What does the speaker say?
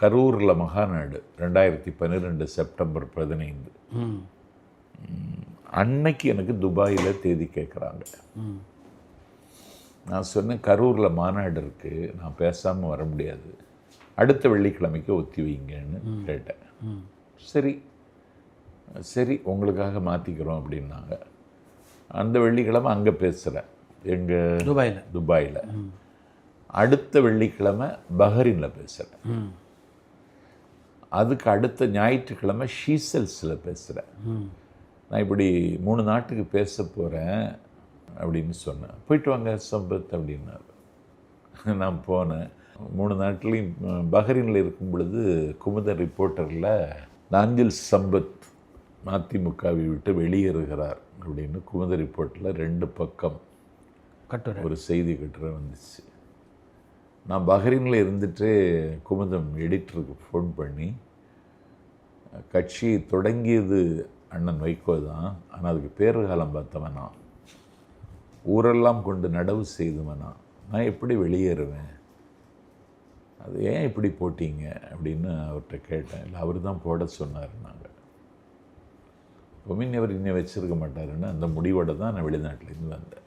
கரூரில் மகாநாடு ரெண்டாயிரத்தி பன்னிரெண்டு செப்டம்பர் பதினைந்து. அன்னைக்கு எனக்கு துபாயில் தேதி கேட்குறாங்க நான் சொன்னேன் கரூரில் மாநாடு இருக்குது நான் பேசாமல் வர முடியாது. அடுத்த வெள்ளிக்கிழமைக்கு ஒத்தி வைங்கன்னு கேட்டேன். சரி. சரி உங்களுக்காக மாற்றிக்கிறோம் அப்படின்னாங்க. அந்த வெள்ளிக்கிழமை அங்கே பேசுகிறேன் எங்கள் துபாயில். துபாயில். அடுத்த வெள்ளிக்கிழமை பஹ்ரைனில் பேசுகிறேன் அதுக்கு அடுத்த ஞாயிற்றுக்கிழமை ஷீசல்ஸில் பேசுகிறேன் நான் இப்படி மூணு நாட்டுக்கு பேச போகிறேன் அப்படின்னு சொன்னேன். போயிட்டு வாங்க சம்பத் அப்படின்னாரு. நான் போனேன். மூணு நாட்டிலையும் பஹ்ரைனில் இருக்கும் பொழுது குமுத ரிப்போர்ட்டரில் நாஞ்சில் சம்பத் மதிமுகவை விட்டு வெளியேறுகிறார் அப்படின்னு குமுத ரிப்போர்ட்டில் ரெண்டு பக்கம் கட்டுரை. ஒரு செய்தி கட்டுரை வந்துச்சு. நான் பஹ்ரீனில் இருந்துட்டு குமுதம் எடிட்டருக்கு ஃபோன் பண்ணி கட்சி தொடங்கியது அண்ணன் வைகோ தான் ஆனால் அதுக்கு பேர் காலம் பார்த்தவனா. ஊரெல்லாம் கொண்டு நடவு செய்தவனா. நான் எப்படி வெளியேறுவேன்? அது ஏன் இப்படி போட்டீங்க? அப்படின்னு அவர்கிட்ட கேட்டேன். இல்லை அவர் தான் போட சொன்னார் நாங்கள் பொமின் அவர் இன்னும் வச்சிருக்க மாட்டாருன்னு அந்த முடிவோடு தான் நான் வெளிநாட்டிலேருந்து வந்தேன்.